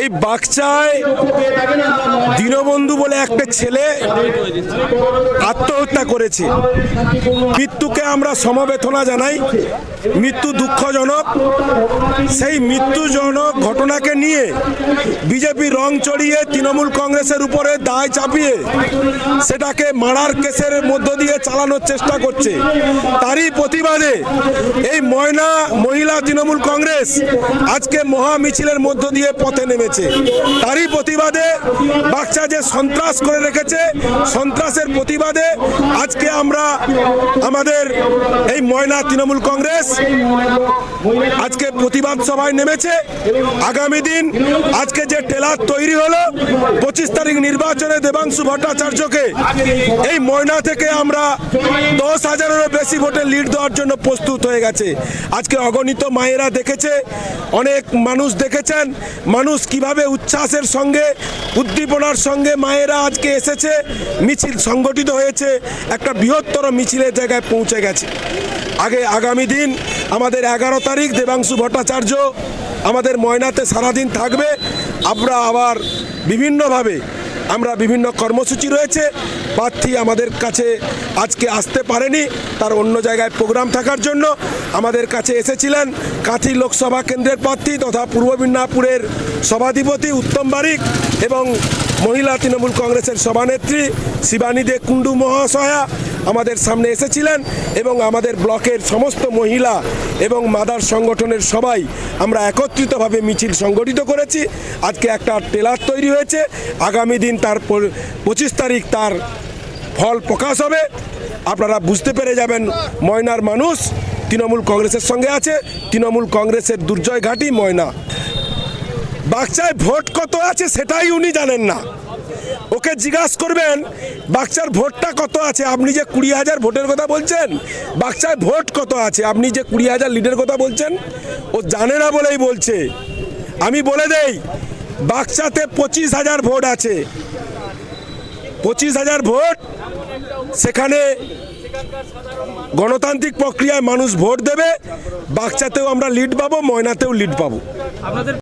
এই বাগচায় দীনবন্ধু বলে একটা ছেলে আত্মহত্যা করেছে। মৃত্যুকে আমরা সমবেদনা জানাই। মৃত্যু দুঃখজনক। সেই মৃত্যুজনক ঘটনাকে নিয়ে বিজেপি রং চড়িয়ে তৃণমূল কংগ্রেসের উপরে দায় চাপিয়ে সেটাকে মারার কেসের মধ্য দিয়ে চালানোর চেষ্টা করছে। তারই প্রতিবাদে এই ময়না মহিলা তৃণমূল কংগ্রেস আজকে মহা মিছিলের মধ্য দিয়ে পথে নেমেছে। তারই প্রতিবাদে বাচ্চা যে সন্ত্রাস করে রেখেছে, সন্ত্রাসের প্রতিবাদে আজকে আমরা আমাদের এই ময়না তৃণমূল কংগ্রেস আজকে প্রতিবাদ সভায় নেমেছে। আগামী দিন আজকে যে টেলার তৈরি হলো, পঁচিশ তারিখ নির্বাচনে দেবাংশু ভট্টাচার্যকে এই ময়না থেকে আমরা দশ হাজারেরও বেশি ভোটে লিড দেওয়ার জন্য প্রস্তুত হয়ে গেছে। আজকে অগণিত মায়েরা দেখেছে, অনেক মানুষ দেখেছেন মানুষ কীভাবে উচ্ছ্বাসের সঙ্গে, উদ্দীপনার সঙ্গে মায়েরা আজকে এসেছে, মিছিল সংগঠিত হয়েছে, একটা বৃহত্তর মিছিলের জায়গায় পৌঁছে গেছে। আগে আগামী দিন আমাদের এগারো তারিখ দেবাংশু ভট্টাচার্য আমাদের ময়নাতে সারাদিন থাকবে। আমরা আবার বিভিন্নভাবে আমরা বিভিন্ন কর্মসূচি রয়েছে। প্রার্থী আমাদের কাছে আজকে আসতে পারেনি। তার অন্য জায়গায় প্রোগ্রাম থাকার জন্য আমাদের কাছে এসেছিলেন কাঁথি লোকসভা কেন্দ্রের প্রার্থী তথা পূর্ব মিদনাপুরের সভাধিপতি উত্তম বারিক এবং মহিলা তৃণমূল কংগ্রেসের সভানেত্রী শিবানী দে কুণ্ডু মহাশয়া আমাদের সামনে এসেছিলেন এবং আমাদের ব্লকের সমস্ত মহিলা এবং মাদার সংগঠনের সবাই আমরা একত্রিতভাবে মিছিল সংগঠিত করেছি। আজকে একটা টেলার তৈরি হয়েছে। আগামী দিন তার পঁচিশ তারিখ তার ফল প্রকাশ হবে। আপনারা বুঝতে পেরে যাবেন ময়নার মানুষ তৃণমূল কংগ্রেসের সঙ্গে আছে। তৃণমূল কংগ্রেসের দুর্জয় ঘাটি ময়না। বাচ্চায় ভোট কত আছে সেটাই উনি জানেন না। ওকে জিজ্ঞাসা করবেন বাচ্চার ভোটটা কত আছে? আপনি যে কুড়ি হাজার ভোটের কথা বলছেন বাচ্চায় ভোট কত আছে? আপনি যে কুড়ি হাজার লিডের কথা বলছেন, ও জানে না বলেই বলছে। আমি বলে দেই বাক্সাতে পঁচিশ হাজার ভোট আছে। পঁচিশ হাজার ভোট, সেখানে গণতান্ত্রিক প্রক্রিয়ায় মানুষ ভোট দেবে বাক্সাতেও আমরা লিড পাবো, ময়নাতেও লিড পাবো।